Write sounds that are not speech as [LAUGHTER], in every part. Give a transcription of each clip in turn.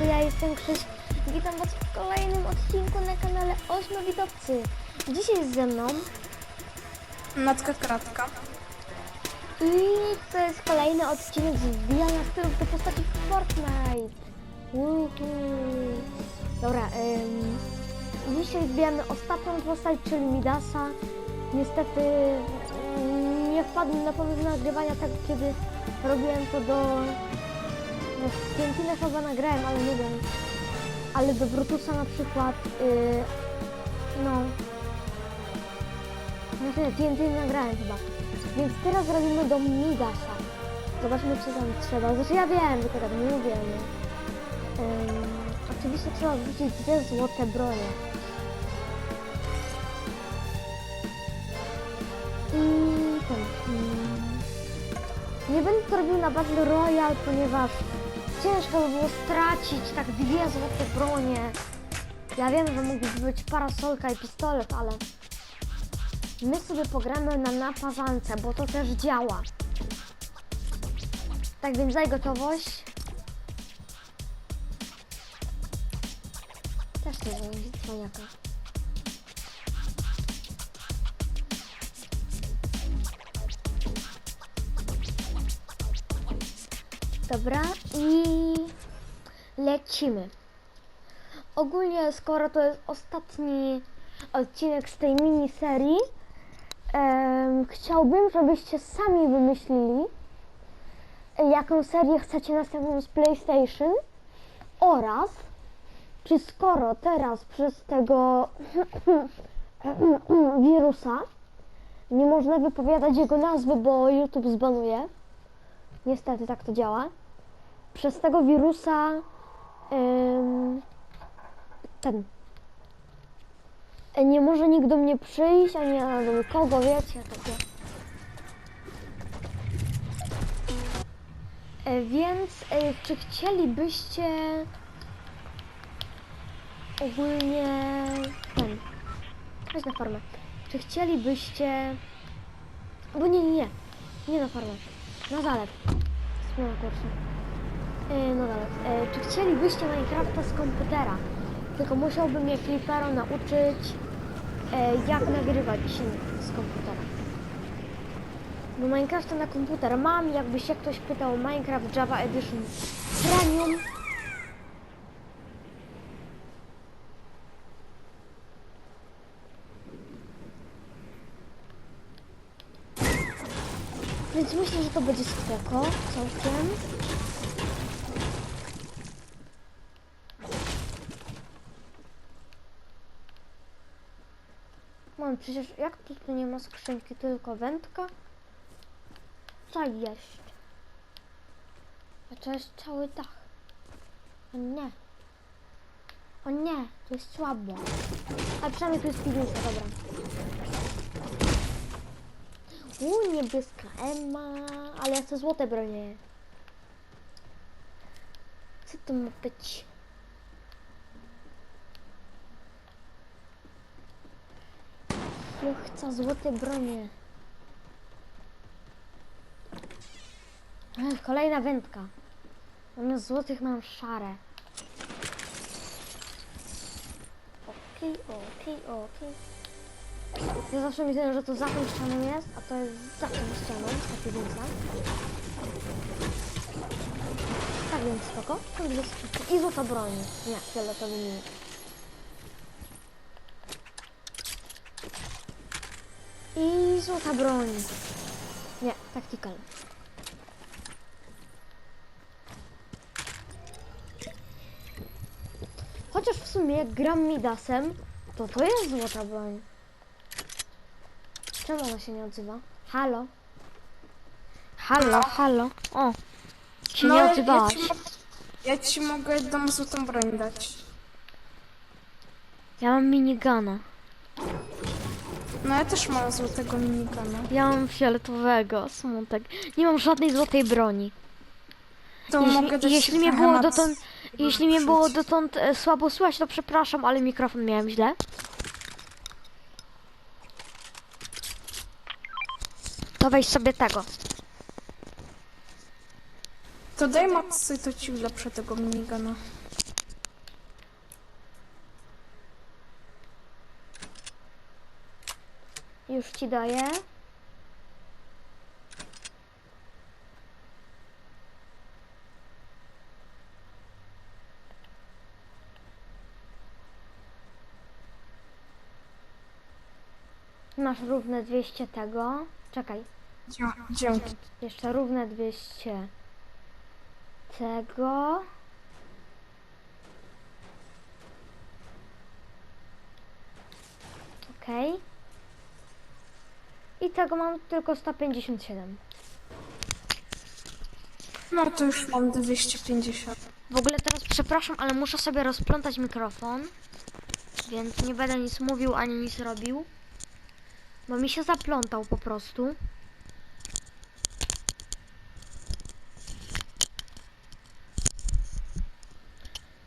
siemanko, ja jestem Krzyś. Witam was w kolejnym odcinku na kanale Ośmiowidowcy. Dzisiaj jest ze mną Natka kratka. i to jest kolejny odcinek z wbijania stylów do postaci Fortnite. Uhu. Dobra, ym, dzisiaj wbijamy ostatnią postać, czyli Midasa. Niestety nie wpadłem na pomysł nagrywania tak, kiedy robiłem to do... No, Piętinę chyba nagrałem, ale nie wiem. Ale do Brutusa na przykład, yy, no... Znaczy TNT nagrałem chyba. Więc teraz robimy do Midasa. Zobaczmy, co tam trzeba. Znaczy ja wiem, wy tego nie? Ym, oczywiście trzeba wrzucić dwie złote bronie. I ten... ym, nie będę to robił na Battle Royale, ponieważ ciężko by było stracić tak dwie złote bronie. Ja wiem, że mógłby być parasolka i pistolet, ale my sobie pogramy na naparzance, bo to też działa. Tak więc daj gotowość. Też nie wiem. Dobra, i lecimy. Ogólnie, skoro to jest ostatni odcinek z tej miniserii, em, chciałbym, żebyście sami wymyślili, jaką serię chcecie następną z PlayStation oraz czy skoro teraz przez tego [COUGHS] wirusa nie można wypowiadać jego nazwy, bo YouTube zbanuje. Niestety tak to działa. Przez tego wirusa em, ten e, nie może nikt do mnie przyjść, ani do nikogo, wiecie, takie. E, Więc e, czy chcielibyście ogólnie ten, chodź na farmę, czy chcielibyście, bo nie, nie, nie, nie na farmę, na zalew, zmiana kursu. E, No dalej. E, Czy chcielibyście Minecrafta z komputera? Tylko musiałbym mnie Flipero nauczyć, e, jak nagrywać z komputera. Bo Minecrafta na komputer mam, jakby się ktoś pytał Minecraft Java Edition Premium. Więc myślę, że to będzie spoko, całkiem. Mam przecież, jak tu, tu nie ma skrzynki, tylko wędka? Co jest? A to jest cały dach. O nie. O nie, to jest słabo. A przynajmniej tu jest piwnica, dobra. Uuu, niebieska Emma, ale ja chcę złote bronie. Co to ma być? Ja chcę złote bronie. Ech, Kolejna wędka. Zamiast złotych mam szare. Okej, okej, okej. Ja zawsze myślałem, że to za tą ścianą jest, a to jest za tą ścianą, ta piwnica. Tak więc spoko. I złota broń. Nie, fioletowy mini. I złota broń. Nie, tactical. Chociaż w sumie jak gram Midasem, to to jest złota broń. Czemu ona się nie odzywa? Halo? Halo, halo. O, się nie No, ja, odzywałaś. ci, mo- ja ci mogę jedną złotą broń dać. Ja mam minigana. No ja też mam złotego minigana. Ja mam fioletowego, smutek. Nie mam żadnej złotej broni. To Jeśli, mogę dać jeśli mnie było dotąd, jeśli mnie było dotąd e, słabo słychać, to przepraszam, ale mikrofon miałem źle. To weź sobie tego. To daj mocy, to ci ulepszę tego minigana. Już ci daję. Masz równe 200 tego. Czekaj. Dzięki. Jeszcze równe 200 tego. Okej. I tego mam tylko 157. No to już mam 250. W ogóle teraz przepraszam, ale muszę sobie rozplątać mikrofon. Więc nie będę nic mówił ani nic robił. Bo mi się zaplątał po prostu.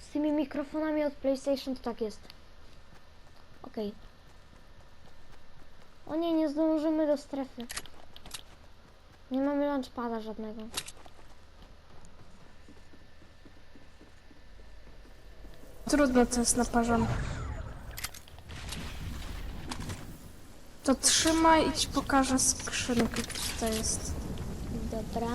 Z tymi mikrofonami od PlayStation to tak jest. Okej. O nie, nie zdążymy do strefy. Nie mamy launchpada żadnego. Trudno to jest naparzone. To trzymaj i ci pokażę skrzynkę, co to jest. Dobra.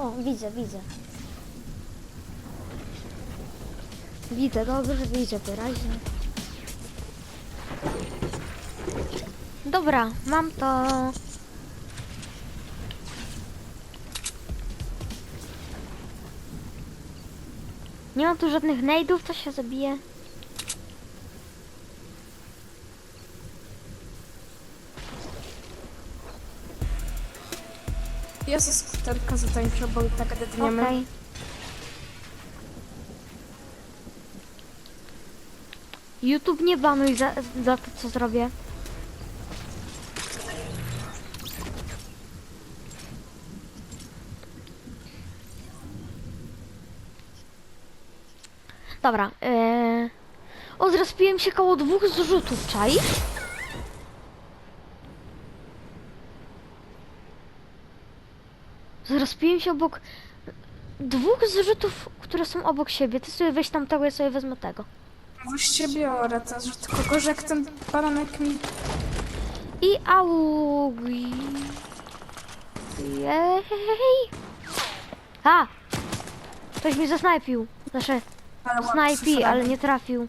O, widzę, widzę. Widzę, dobrze, widzę wyraźnie. Dobra, mam to. Nie mam tu żadnych nade'ów, to się zabije. Jest skuterka zatańcza, bo i tak dedniemy. Okej. YouTube nie banuj za, za to, co zrobię. Dobra. Yy... O, zrespiłem się koło dwóch zrzutów, czaisz? Zrespiłem się obok dwóch zrzutów, które są obok siebie. Ty sobie weź tam tego, ja sobie wezmę tego. Właściwie biorę to, że tylko gorzej jak ten bananek mi... I augi. Jej. A! Ktoś mi zasnajpił. Znaczy, Ale snajpi, ale nie trafił.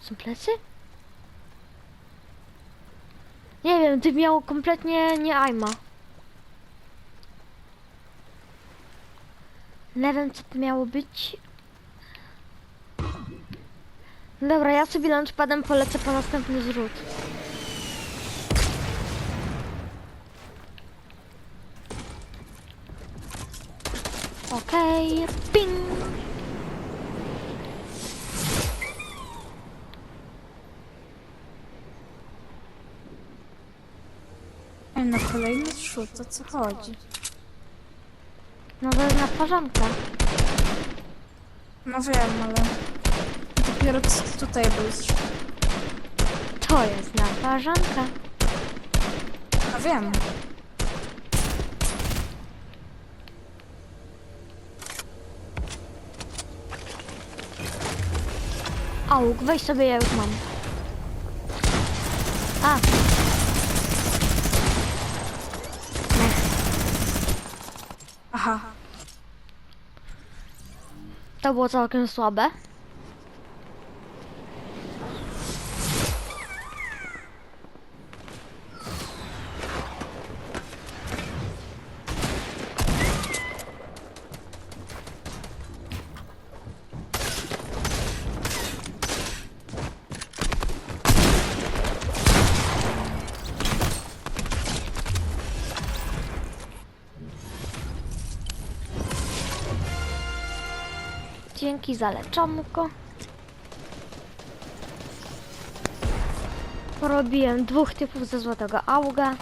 Są plecy? Nie wiem, ty miał kompletnie nie aima. Nie wiem, co to miało być. Dobra, ja sobie launchpadem polecę po następny zrzut. Okej, ping! Ej, na kolejny zrzut, o co chodzi? No to jest naparzanka. No wiem, ale... Dopiero tutaj był. To jest naparzanka. No wiem. Auk, weź sobie, ja już mam. A. Aha. To było całkiem słabe. Dzięki za leczonko. Porobiłem dwóch typów ze złotego auga.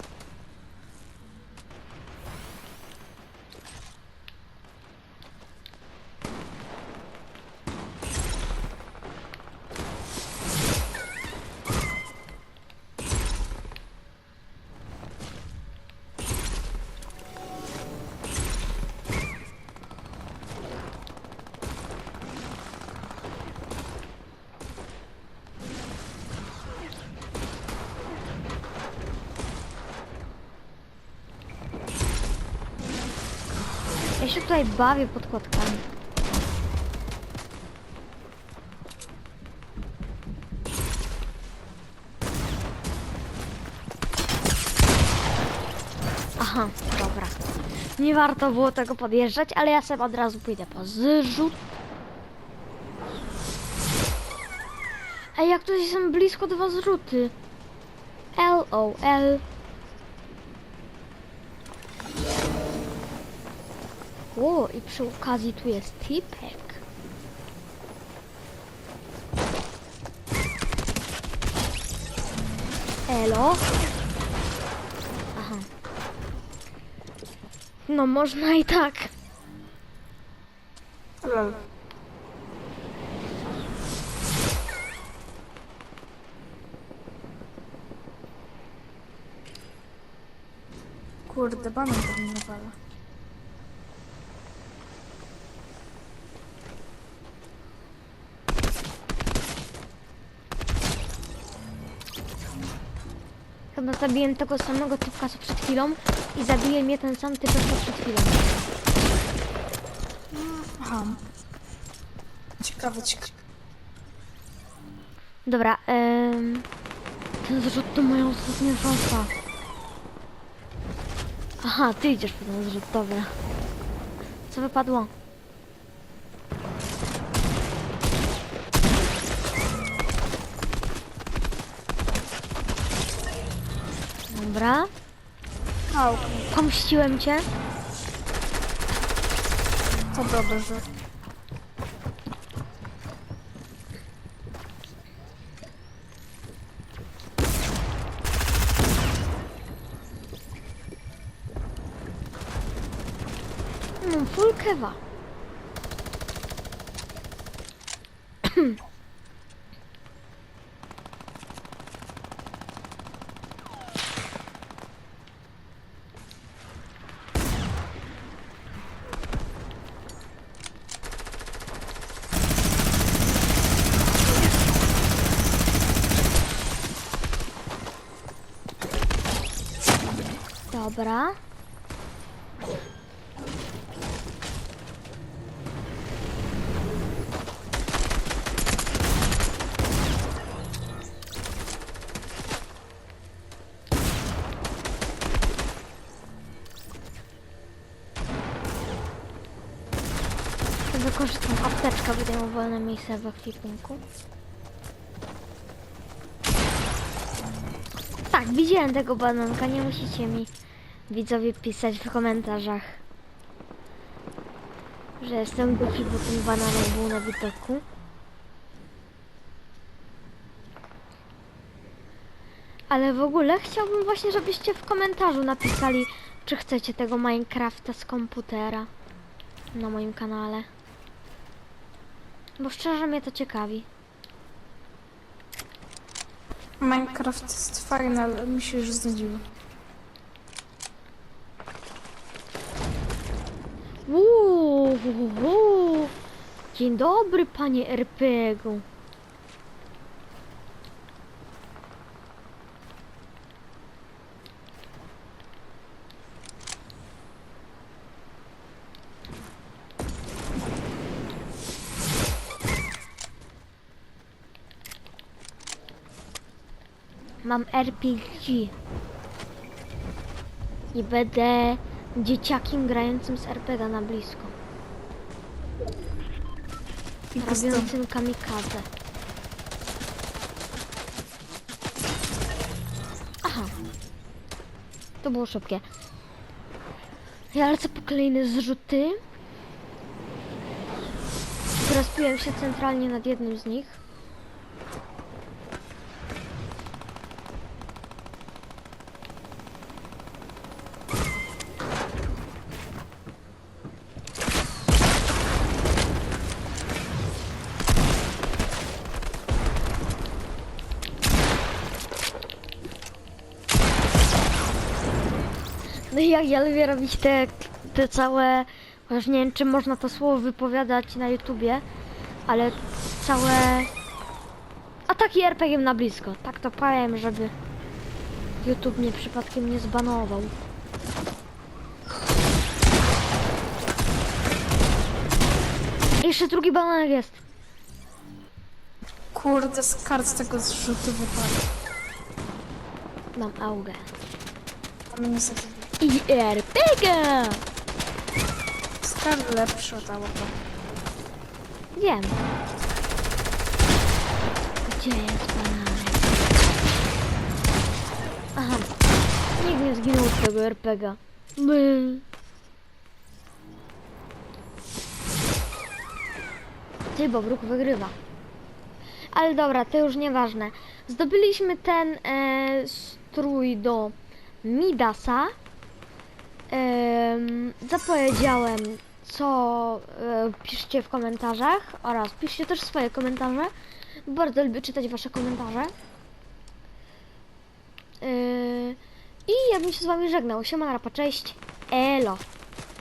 Się tutaj bawię podkładkami. Aha, dobra. Nie warto było tego podjeżdżać, ale ja sobie od razu pójdę po zrzut. Ej, jak tutaj są blisko dwa zrzuty. LOL. O, i przy okazji tu jest tipek. Elo. Aha. No można i tak. Lol. Kurde, banan pewnie nawala. Chyba zabiłem tego samego typka co przed chwilą i zabije mnie ten sam typek co przed chwilą. Aha. Ciekawe, ciekawe. Dobra, em, ten zrzut to moja ostatnia szansa. Aha, ty idziesz po ten zrzut, dobra. Co wypadło? Dobra, Au, pomściłem cię. to dobrze. Mam full kewa. Dobra. Wykorzystam apteczkę, będę miał wolne miejsce w ekwipunku. Tak, widziałem tego bananka, nie musicie mi widzowie pisać w komentarzach, że jestem głupi, bo ten bananek był na widoku. Ale w ogóle chciałbym właśnie, żebyście w komentarzu napisali, czy chcecie tego Minecrafta z komputera na moim kanale. Bo szczerze mnie to ciekawi. Minecraft jest fajny, ale mi się już znudziło. Uuu. Dzień dobry, panie RPG. Mam RPG. I będę dzieciakiem grającym z RPG na blisko. I postęp. Robiącym kamikadze. Aha. To było szybkie. Ja lecę po kolejne zrzuty. Zrespiłem się centralnie nad jednym z nich. Jak ja lubię robić te, te całe, chociaż nie wiem czy można to słowo wypowiadać na YouTubie, ale całe ataki RPG na blisko. Tak to powiem, żeby YouTube mnie przypadkiem nie zbanował. Jeszcze drugi bananek jest. Kurde, z kart z tego zrzutu wypadł. Mam augę. Niestety I RPG! kart lepszy od auto. Wiem. Gdzie jest bananek? Aha. Nikt nie zginął z tego RPG. My. Ty, bo wróg wygrywa. Ale dobra, to już nieważne. Zdobyliśmy ten e, strój do Midasa. Em, zapowiedziałem, co e, piszcie w komentarzach oraz piszcie też swoje komentarze. Bardzo lubię czytać wasze komentarze. Yy, I ja bym się z wami żegnał. Siema, rapa, cześć. Elo.